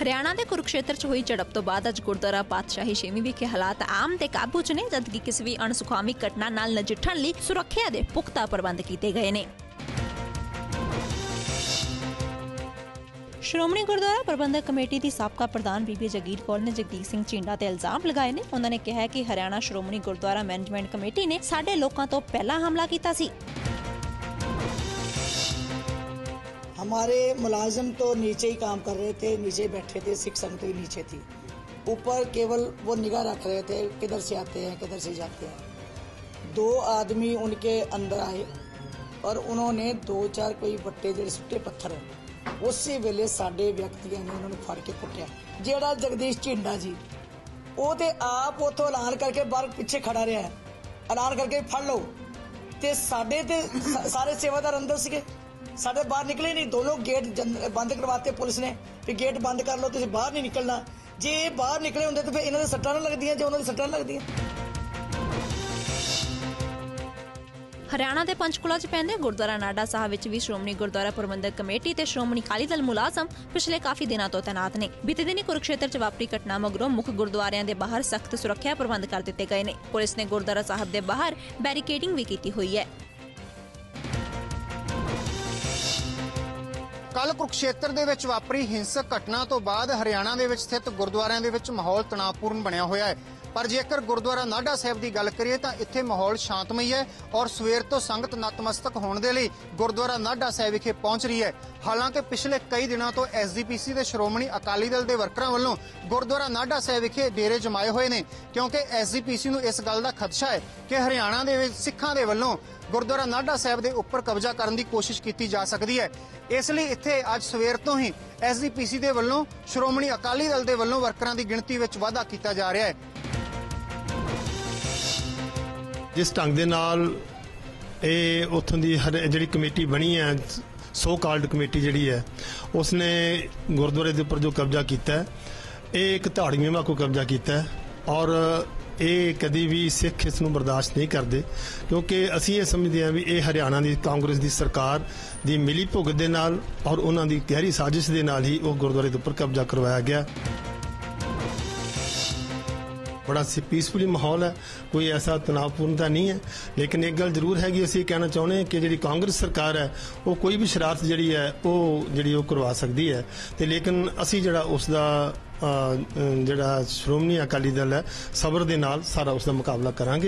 ਹਰਿਆਣਾ ਦੇ ਕੁਰੂਕਸ਼ੇਤਰ 'ਚ ਹੋਈ ਝੜਪ ਤੋਂ ਬਾਅਦ ਅੱਜ ਗੁਰਦੁਆਰਾ ਪਾਤਸ਼ਾਹੀ ਛੇਵੀਂ ਵਿਖੇ ਹਾਲਾਤ ਆਮ ਤੇ ਕਾਬੂ 'ਚ ਨੇ, ਜਦਕਿ ਕਿਸੇ ਵੀ ਅਣਸੁਖਾਵੀ ਘਟਨਾ ਨਾਲ ਨਜਿੱਠਣ ਲਈ ਸੁਰੱਖਿਆ ਦੇ ਪੁਖਤਾ ਪ੍ਰਬੰਧ ਕੀਤੇ ਗਏ ਨੇ। ਸ਼੍ਰੋਮਣੀ ਗੁਰਦੁਆਰਾ ਪ੍ਰਬੰਧਕ ਕਮੇਟੀ ਦੀ ਸਾਬਕਾ ਪ੍ਰਧਾਨ ਬੀਬੀ ਜਗੀਰ ਕੌਰ ਨੇ ਜਗਦੀਪ ਸਿੰਘ ਝਿੰਡਾ ਤੇ ਇਲਜ਼ਾਮ ਲਗਾਏ ਨੇ। ਉਹਨਾਂ ਨੇ ਕਿਹਾ ਕਿ ਹਰਿਆਣਾ ਸ਼੍ਰੋਮਣੀ ਗੁਰਦੁਆਰਾ ਮੈਨੇਜਮੈਂਟ ਕਮੇਟੀ ਨੇ ਸਾਡੇ ਲੋਕਾਂ ਤੋਂ ਪਹਿਲਾਂ ਹਮਲਾ ਕੀਤਾ ਸੀ। हमारे मुलाजिम तो नीचे ही काम कर रहे थे नीचे बैठे थे सिख संगत भी नीचे थी ऊपर केवल वो निगाह रख रहे थे किधर से आते हैं किधर से जाते हैं दो आदमी उनके अंदर आए और उन्होंने दो चार कोई ਵੱਟੇ ਜਿਹੜੇ ਸੁੱਟੇ ਪੱਥਰ ਉਸੇ ਵੇਲੇ ਸਾਡੇ ਵਿਅਕਤੀਆਂ ਨੇ ਉਹਨਾਂ ਨੂੰ ਫੜ ਕੇ ਕੁੱਟਿਆ ਜਿਹੜਾ ਜਗਦੀਸ਼ ਝਿੰਡਾ ਜੀ ਉਹ ਤੇ ਆਪ ਉਥੋਂ ਐਲਾਨ ਕਰਕੇ ਬਾਹਰ ਪਿੱਛੇ ਖੜਾ ਰਿਹਾ ਹੈ ਐਲਾਨ ਕਰਕੇ ਫੜ ਲਓ ਤੇ ਸਾਡੇ ਤੇ ਸ- ਸਾਰੇ ਸੇਵਾਦਾਰ ਅੰਦਰ ਸੀਗੇ ਸਾਡੇ ਬਾਹਰ ਨਿਕਲੇ ਨਹੀਂ। ਦੋਨੋਂ ਗੇਟ ਬੰਦ ਕਰਵਾਤੇ ਪੁਲਿਸ ਨੇ। ਵੀ ਗੇਟ ਬੰਦ ਕਰ ਲਓ, ਤੁਸੀਂ ਬਾਹਰ ਨਹੀਂ ਨਿਕਲਣਾ। ਜੇ ਇਹ ਬਾਹਰ ਨਿਕਲੇ ਹੁੰਦੇ ਤਾਂ ਫਿਰ ਇਹਨਾਂ ਦੇ ਸੱਟਾਂ ਨਾ ਲੱਗਦੀਆਂ, ਜੇ ਉਹਨਾਂ ਦੀ ਸੱਟਾਂ ਲੱਗਦੀਆਂ। ਹਰਿਆਣਾ ਦੇ ਪੰਚਕੂਲਾ 'ਚ ਪੈਂਦੇ ਗੁਰਦੁਆਰਾ ਨਾਡਾ ਸਾਹਿਬ ਵਿੱਚ ਵੀ ਸ਼੍ਰੋਮਣੀ ਗੁਰਦੁਆਰਾ ਪ੍ਰਬੰਧਕ ਕਮੇਟੀ ਤੇ ਸ਼੍ਰੋਮਣੀ ਅਕਾਲੀ ਦਲ ਮੁਲਾਜ਼ਮ ਪਿਛਲੇ ਕਾਫੀ ਦਿਨਾਂ ਤੋਂ ਤੈਨਾਤ ਨੇ। ਬੀਤੇ ਦਿਨੀ ਕੁਰੂਕਸ਼ੇਤਰ 'ਚ ਵਾਪਰੀ ਘਟਨਾ ਮਗਰੋਂ ਮੁੱਖ ਗੁਰਦੁਆਰਿਆਂ ਦੇ ਬਾਹਰ ਸਖਤ ਸੁਰੱਖਿਆ ਪ੍ਰਬੰਧ ਕਰ ਦਿੱਤੇ ਗਏ ਨੇ। ਪੁਲਿਸ ਨੇ ਗੁਰਦੁਆਰਾ ਸਾਹਿਬ ਦੇ ਬਾਹਰ ਬੈਰੀਕੇਡਿੰਗ ਵੀ ਕੀਤੀ ਹੋਈ ਹੈ। ਕੱਲ ਕੁਰੂਕਸ਼ੇਤਰ ਦੇ ਵਿੱਚ ਵਾਪਰੀ ਹਿੰਸਕ ਘਟਨਾ ਤੋਂ ਬਾਅਦ ਹਰਿਆਣਾ ਦੇ ਵਿੱਚ ਸਥਿਤ ਗੁਰਦੁਆਰਿਆਂ ਦੇ ਵਿੱਚ ਮਾਹੌਲ ਤਣਾਅਪੂਰਨ ਬਣਿਆ ਹੋਇਆ ਹੈ। ਪਰ ਜੇਕਰ ਗੁਰਦੁਆਰਾ ਨਾਢਾ ਸਾਹਿਬ ਦੀ ਗੱਲ ਕਰੀਏ ਤਾਂ ਇੱਥੇ ਮਾਹੌਲ ਸ਼ਾਂਤਮਈ ਹੈ ਔਰ ਸਵੇਰ ਤੋਂ ਸੰਗਤ ਨਤਮਸਤਕ ਹੋਣ ਦੇ ਲਈ ਗੁਰਦੁਆਰਾ ਨਾਢਾ ਸਾਹਿਬ ਵਿਖੇ ਪਹੁੰਚ ਰਹੀ ਹੈ। ਹਾਲਾਂਕਿ ਪਿਛਲੇ ਕਈ ਦਿਨਾਂ ਤੋਂ ਐਸਜੀਪੀਸੀ ਦੇ ਸ਼੍ਰੋਮਣੀ ਅਕਾਲੀ ਦਲ ਦੇ ਵਰਕਰਾਂ ਵੱਲੋਂ ਗੁਰਦੁਆਰਾ ਨਾਢਾ ਸਾਹਿਬ ਵਿਖੇ ਡੇਰੇ ਜਮਾਏ ਹੋਏ ਨੇ ਕਿਉਂਕਿ ਐਸਜੀਪੀਸੀ ਨੂੰ ਇਸ ਗੱਲ ਦਾ ਖਦਸ਼ਾ ਹੈ ਕਿ ਹਰਿਆਣਾ ਦੇ ਵਿੱਚ ਸਿੱਖਾਂ ਦੇ ਵੱਲੋਂ ਗੁਰਦੁਆਰਾ ਨਾਢਾ ਸਾਹਿਬ ਦੇ ਉੱਪਰ ਕਬਜ਼ਾ ਕਰਨ ਦੀ ਕੋਸ਼ਿਸ਼ ਕੀਤੀ ਜਾ ਸਕਦੀ ਹੈ। ਇਸ ਲਈ ਇੱਥੇ ਅੱਜ ਸਵੇਰ ਤੋਂ ਹੀ ਐਸਜੀਪੀਸੀ ਦੇ ਵੱਲੋਂ ਸ਼੍ਰੋਮਣੀ ਅਕਾਲੀ ਦਲ ਦੇ ਵੱਲੋਂ ਵਰਕਰਾਂ ਦੀ ਗਿਣਤੀ ਵਿੱਚ ਵਾਧਾ ਕੀਤਾ ਜਾ ਰਿਹਾ ਹੈ। ਜਿਸ ਢੰਗ ਦੇ ਨਾਲ ਇਹ ਉਥੋਂ ਦੀ ਜਿਹੜੀ ਕਮੇਟੀ ਬਣੀ ਹੈ ਸੋ ਕਾਲਡ ਕਮੇਟੀ ਜਿਹੜੀ ਹੈ, ਉਸਨੇ ਗੁਰਦੁਆਰੇ ਦੇ ਉੱਪਰ ਜੋ ਕਬਜ਼ਾ ਕੀਤਾ ਹੈ, ਇਹ ਇੱਕ ਧਾੜੀਆਂ ਕੋ ਕਬਜ਼ਾ ਕੀਤਾ ਹੈ ਔਰ ਇਹ ਕਦੀ ਵੀ ਸਿੱਖ ਇਸ ਨੂੰ ਬਰਦਾਸ਼ਤ ਨਹੀਂ ਕਰਦੇ, ਕਿਉਂਕਿ ਅਸੀਂ ਇਹ ਸਮਝਦੇ ਹਾਂ ਵੀ ਇਹ ਹਰਿਆਣਾ ਦੀ, ਕਾਂਗਰਸ ਦੀ ਸਰਕਾਰ ਦੀ ਮਿਲੀ ਭੁਗਤ ਦੇ ਨਾਲ ਔਰ ਉਹਨਾਂ ਦੀ ਗਹਿਰੀ ਸਾਜ਼ਿਸ਼ ਦੇ ਨਾਲ ਹੀ ਉਹ ਗੁਰਦੁਆਰੇ ਦੇ ਉੱਪਰ ਕਬਜ਼ਾ ਕਰਵਾਇਆ ਗਿਆ। ਬੜਾ ਸੀ ਪੀਸਫੁਲੀ ਮਾਹੌਲ ਹੈ, ਕੋਈ ਐਸਾ ਤਣਾਅਪੂਰਨਤਾ ਨਹੀਂ ਹੈ, ਲੇਕਿਨ ਇੱਕ ਗੱਲ ਜ਼ਰੂਰ ਹੈਗੀ ਅਸੀਂ ਕਹਿਣਾ ਚਾਹੁੰਦੇ ਹਾਂ ਕਿ ਜਿਹੜੀ ਕਾਂਗਰਸ ਸਰਕਾਰ ਹੈ, ਉਹ ਕੋਈ ਵੀ ਸ਼ਰਾਰਤ ਜਿਹੜੀ ਹੈ, ਉਹ ਜਿਹੜੀ ਉਹ ਕਰਵਾ ਸਕਦੀ ਹੈ। ਤੇ ਲੇਕਿਨ ਅਸੀਂ ਜਿਹੜਾ ਉਸ ਦਾ ਜਿਹੜਾ ਸ਼੍ਰੋਮਣੀ ਅਕਾਲੀ ਦਲ ਹੈ ਸਬਰ ਦੇ ਨਾਲ ਸਾਰਾ ਉਸ ਦਾ ਮੁਕਾਬਲਾ ਕਰਾਂਗੇ।